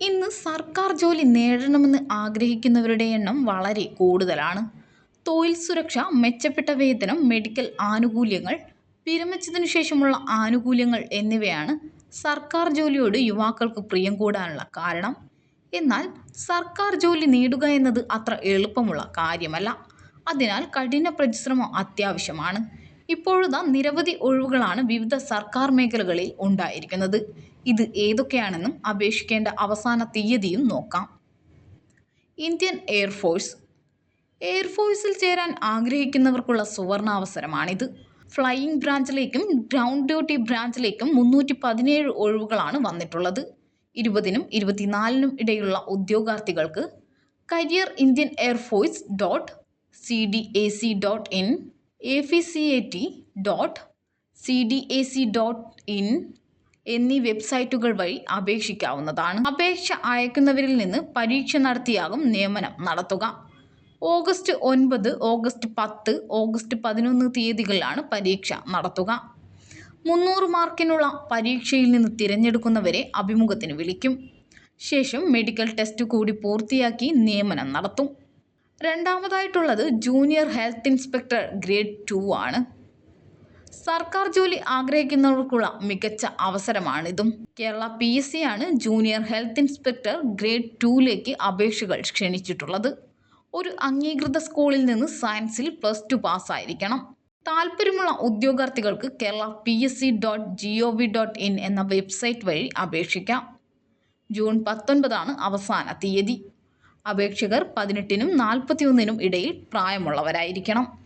ഇന്ന് സർക്കാർ ജോലി നേടണമെന്ന് ആഗ്രഹിക്കുന്നവരുടെ എണ്ണം വളരെ കൂടുതലാണ്. തൊഴിൽ സുരക്ഷ മെച്ചപ്പെട്ട വേതനം മെഡിക്കൽ ആനുകൂല്യങ്ങൾ വിരമിച്ചതിനു ശേഷമുള്ള ആനുകൂല്യങ്ങൾ എന്നിവയാണ് സർക്കാർ ജോലിയോട് യുവാക്കൾക്ക് പ്രിയം കൂടാനുള്ള കാരണം. എന്നാൽ സർക്കാർ ജോലി നേടുക എന്നത് അത്ര എളുപ്പമുള്ള കാര്യമല്ല. അതിനാൽ കഠിന പരിശ്രമം അത്യാവശ്യമാണ്. ഇപ്പോഴുതാ നിരവധി ഒഴിവുകളാണ് വിവിധ സർക്കാർ മേഖലകളിൽ ഉണ്ടായിരിക്കുന്നത്. ഇത് ഏതൊക്കെയാണെന്നും അപേക്ഷിക്കേണ്ട അവസാന തീയതിയും നോക്കാം. ഇന്ത്യൻ എയർഫോഴ്സ് എയർഫോഴ്സിൽ ചേരാൻ ആഗ്രഹിക്കുന്നവർക്കുള്ള സുവർണ അവസരമാണിത് ഫ്ലൈയിങ് ബ്രാഞ്ചിലേക്കും ഗ്രൗണ്ട് ഡ്യൂട്ടി ബ്രാഞ്ചിലേക്കും മുന്നൂറ്റി പതിനേഴ് ഒഴിവുകളാണ് വന്നിട്ടുള്ളത്. ഇരുപതിനും ഇരുപത്തിനാലിനും ഇടയിലുള്ള ഉദ്യോഗാർത്ഥികൾക്ക് career Indian air force dot C D A C dot in A F C A T dot C D A C dot in എന്നീ വെബ്സൈറ്റുകൾ വഴി അപേക്ഷിക്കാവുന്നതാണ്. അപേക്ഷ അയക്കുന്നവരിൽ നിന്ന് പരീക്ഷ നടത്തിയാകും നിയമനം നടത്തുക. ഓഗസ്റ്റ് ഒൻപത് ഓഗസ്റ്റ് പത്ത് ഓഗസ്റ്റ് പതിനൊന്ന് തീയതികളിലാണ് പരീക്ഷ നടത്തുക. മുന്നൂറ് മാർക്കിനുള്ള പരീക്ഷയിൽ നിന്ന് തിരഞ്ഞെടുക്കുന്നവരെ അഭിമുഖത്തിന് വിളിക്കും. ശേഷം മെഡിക്കൽ ടെസ്റ്റ് കൂടി പൂർത്തിയാക്കി നിയമനം നടത്തും. രണ്ടാമതായിട്ടുള്ളത് junior health inspector grade two ആണ്. സർക്കാർ ജോലി ആഗ്രഹിക്കുന്നവർക്കുള്ള മികച്ച അവസരമാണിതും. കേരള പി എസ് സി ആണ് ജൂനിയർ ഹെൽത്ത് ഇൻസ്പെക്ടർ ഗ്രേഡ് ടൂയിലേക്ക് അപേക്ഷകൾ ക്ഷണിച്ചിട്ടുള്ളത്. ഒരു അംഗീകൃത സ്കൂളിൽ നിന്ന് സയൻസിൽ പ്ലസ് ടു പാസ്സായിരിക്കണം. താല്പര്യമുള്ള ഉദ്യോഗാർത്ഥികൾക്ക് Kerala P S C dot G O V dot in എന്ന വെബ്സൈറ്റ് വഴി അപേക്ഷിക്കാം. ജൂൺ പത്തൊൻപതാണ് അവസാന തീയതി. അപേക്ഷകർ പതിനെട്ടിനും നാൽപ്പത്തിയൊന്നിനും ഇടയിൽ പ്രായമുള്ളവരായിരിക്കണം.